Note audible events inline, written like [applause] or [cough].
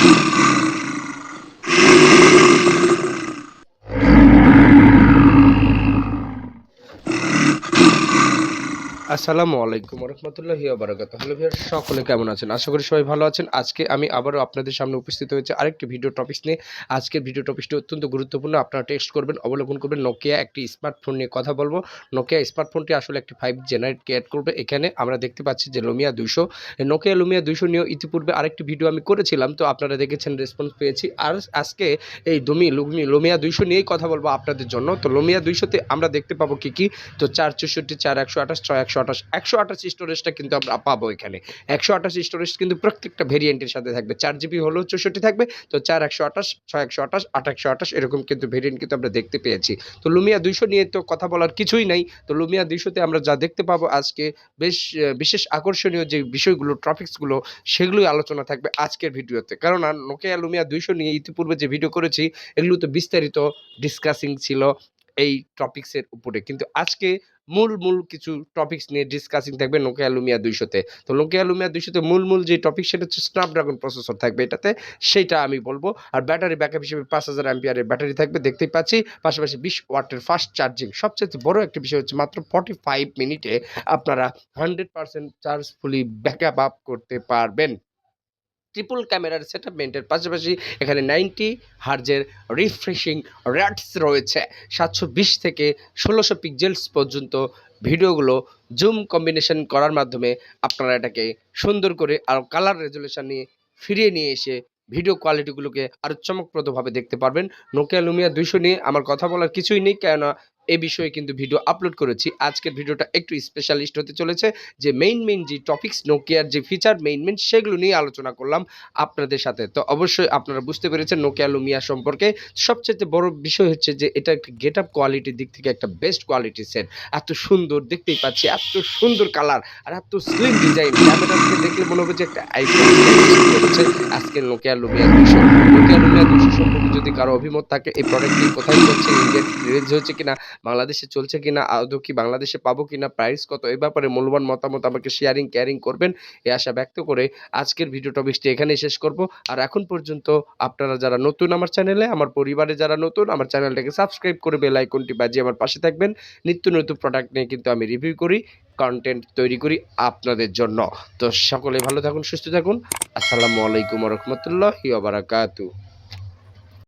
Yeah. [clears throat] আসসালামু আলাইকুম রহমতুল্লাহি বারাকাত হ্যালো ভিউয়ার সকলে কেমন আছেন? আশা করি সবাই ভালো আছেন। আজকে আমি আবারও আপনাদের সামনে উপস্থিত হয়েছে আরেকটি ভিডিও টপিকস নিয়ে। আজকের ভিডিও টপিকটি অত্যন্ত গুরুত্বপূর্ণ। আপনারা টেক্সট করবেন, অবলম্বন করবেন নোকিয়া একটি স্মার্টফোন নিয়ে কথা বলব। নোকিয়া স্মার্টফোনটি আসলে একটি ফাইভ জেনারেট ক্রিয়েট করবে। এখানে আমরা দেখতে পাচ্ছি যে লোমিয়া দুইশো। নোকিয়া লুমিয়া দুশো নিয়েও ইতিপূর্বে আরেকটি ভিডিও আমি করেছিলাম। তো আপনারা দেখেছেন রেসপন্স পেয়েছি। আর আজকে এই দমি লুমি লোমিয়া দুইশো নিয়েই কথা বলব আপনাদের জন্য। তো লোমিয়া দুইশোতে আমরা দেখতে পাবো কি কি? তো চার চৌষট্টি, চার একশো আঠাশ, ছয় একশো আঠাশ, একশো আঠাশ স্টোরেজটা কিন্তু আমরা পাবো এখানে। একশো আঠাশ স্টোরেজ কিন্তু প্রত্যেকটা ভেরিয়েন্টের সাথে থাকবে। চার জিবি হলেও চৌষট্টি থাকবে, তো চার একশো আঠাশ, ছয় একশো আঠাশ, আট একশো আঠাশ এরকম কিন্তু ভেরিয়েন্ট কিন্তু আমরা দেখতে পেয়েছি। তো লুমিয়া দুইশো নিয়ে তো কথা বলার কিছুই নাই। তো লুমিয়া দুইশোতে আমরা যা দেখতে পাবো আজকে, বেশ, বিশেষ আকর্ষণীয় যে বিষয়গুলো টপিকসগুলো সেগুলোই আলোচনা থাকবে আজকের ভিডিওতে। কারণ নোকিয়া লুমিয়া দুইশো নিয়ে ইতিপূর্বে যে ভিডিও করেছি, এগুলো তো বিস্তারিত ডিসকাসিং ছিল এই টপিক্সের উপরে। কিন্তু আজকে মূল মূল কিছু টপিকস নিয়ে ডিসকাসিং থাকবে নোকিয়া লুমিয়া দুইশোতে তো। নোকিয়া লুমিয়া দুইশোতে মূল মূল যে টপিক সেটা হচ্ছে স্ন্যাপড্রাগন প্রসেসর থাকবে এটাতে সেইটা আমি বলব। আর ব্যাটারি ব্যাকআপ হিসেবে পাঁচ হাজার অ্যাম্পিয়ারের ব্যাটারি থাকবে, দেখতেই পাচ্ছি। পাশাপাশি বিশ ওয়াটের ফাস্ট চার্জিং সবচেয়ে বড় একটা বিষয় হচ্ছে মাত্র ফর্টি ফাইভ মিনিটে আপনারা hundred percent charge fully backup up করতে পারবেন। ট্রিপল ক্যামেরার সেটআপমেন্টের পাশাপাশি এখানে নাইনটি হার্জের রিফ্রেশিং র্যাটস রয়েছে। সাতশো বিশ থেকে ষোলোশো পিক্সেলস পর্যন্ত ভিডিওগুলো জুম কম্বিনেশন করার মাধ্যমে আপনারা এটাকে সুন্দর করে আর কালার রেজুলেশন নিয়ে ফিরিয়ে নিয়ে এসে ভিডিও কোয়ালিটিগুলোকে আরও চমকপ্রদভাবে দেখতে পারবেন। নোকিয়া লুমিয়া দুইশো নিয়ে আমার কথা বলার কিছুই নেই, কেননা এ বিষয়ে কিন্তু ভিডিও আপলোড করেছি। আজকের ভিডিওটা একটু স্পেশালিস্ট হতে চলেছে। যে মেইন মেইন যে টপিক্স নোকিয়ার যে ফিচার মেইন মেইন সেগুলো নিয়ে আলোচনা করলাম আপনাদের সাথে। তো অবশ্যই আপনারা বুঝতে পেরেছেন নোকিয়া লুমিয়া সম্পর্কে। সবচেয়ে বড় বিষয় হচ্ছে যে এটা একটা গেট আপ কোয়ালিটির দিক থেকে একটা বেস্ট কোয়ালিটি সেট এত সুন্দর দেখতেই পাচ্ছি, এত সুন্দর কালার আর এত স্লিম ডিজাইন ক্যামেরা থেকে দেখলে মনে হবে যে একটা আইফোন হচ্ছে আজকের নোকিয়া লুমিয়া দুশো। নোকিয়া লুমিয়া দুশো সম্পর্কে যদি কারও অভিমত থাকে, এই প্রোডাক্টটি কোথায় চলছে ইন্ডিয়ান রিলিজ হচ্ছে কিনা বাংলাদেশে চলছে কিনা, আদৌ কি বাংলাদেশে পাবো কিনা প্রাইস কত এই ব্যাপারে মূল্যবান মতামত আমাকে শেয়ারিং ক্যারিং করবেন এই আশা ব্যক্ত করে আজকের ভিডিও টপিকটি এখানেই শেষ করব। আর এখন পর্যন্ত আপনারা যারা নতুন আমার চ্যানেলে আমার পরিবারে যারা নতুন, আমার চ্যানেলটাকে সাবস্ক্রাইব করে বেল আইকনটি বাজিয়ে আমার পাশে থাকবেন। নিত্য নতুন প্রোডাক্ট নিয়ে কিন্তু আমি রিভিউ করি কন্টেন্ট তৈরি করি আপনাদের জন্য। তো সকলে ভালো থাকুন, সুস্থ থাকুন। আসসালামু আলাইকুম রহমতুল্লাহ বারাকাতু